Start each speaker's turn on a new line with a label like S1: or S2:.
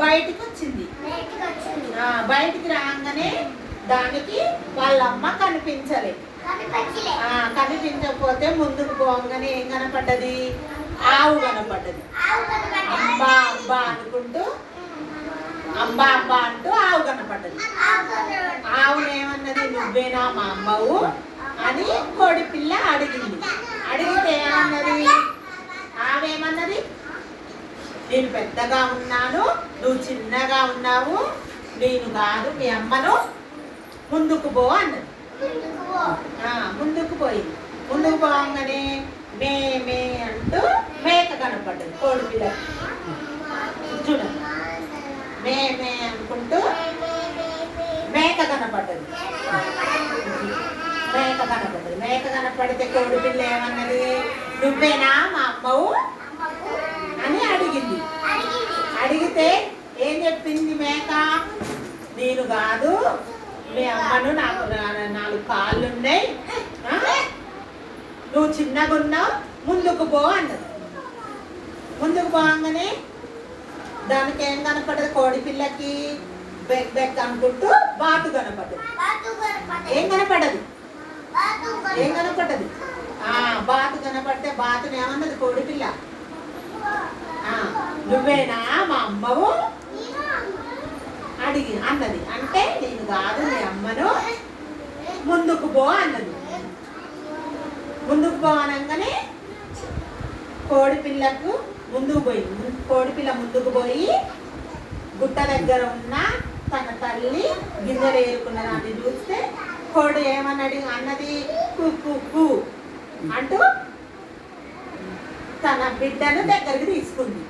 S1: బయటికి వచ్చింది బయటికి రాగానే దానికి వాళ్ళ అమ్మ కనిపించలే. కనిపించకపోతే ముందుకు పోగానే ఏం కనపడ్డది? ఆవు కనపడ్డది. అంబా అంబా అనుకుంటూ అంబా అంబా అంటూ ఆవు కనపడ్డది. ఆవును ఏమన్నది? నువ్వేనా మా అమ్మవు అని కోడి పిల్ల అడిగింది అడిగితే ఏమన్నది ఆవేమన్నది నేను పెద్దగా ఉన్నాను నువ్వు చిన్నగా ఉన్నావు నేను కాదు మీ అమ్మను ముందుకు పో అన్నది. ముందుకు పోయింది ముందుకు పోగానే మే మే అంటూ మేక కనపడ్డది కోడి పిల్ల. చూడండి మే మే అనుకుంటూ మేక కనపడ్డది. మేక కనపడ్డది. మేక కనపడితే కోడి పిల్ల ఏమన్నది? నువ్వేనా మా అమ్మవు అని అడిగింది అడిగితే ఏం చెప్పింది మేక? నేను కాదు మీ అమ్మను నాకు నాలుగు కాళ్ళు ఉన్నాయి? నువ్వు చిన్నగా ఉన్నావు ముందుకు పో అన్నది. ముందుకు పోగానే దానికి ఏం కనపడదు కోడి పిల్లకి బెక్ బెక్ అనుకుంటూ బాతు కనపడదు. ఏం కనపడదు? ఏం కనపడదు? ఆ బాతు కనపడితే బాతుని ఏమన్నది కోడి పిల్ల? నువ్వేనా? అమ్మవు? అడిగి అన్నది. అంటే నేను కాదు నీ అమ్మను ముందుకు పో అన్నది. ముందుకు పో అనగానే కోడి పిల్లకు ముందుకు పోయి కోడి పిల్ల ముందుకు పోయి గుట్ట దగ్గర ఉన్న తన తల్లి గింజలు ఏరుకున్న దాన్ని చూస్తే కోడి ఏమన్నాడు? అన్నది కుక్కు కు కు అంటూ తన బిడ్డను దగ్గరికి తీసుకుంది.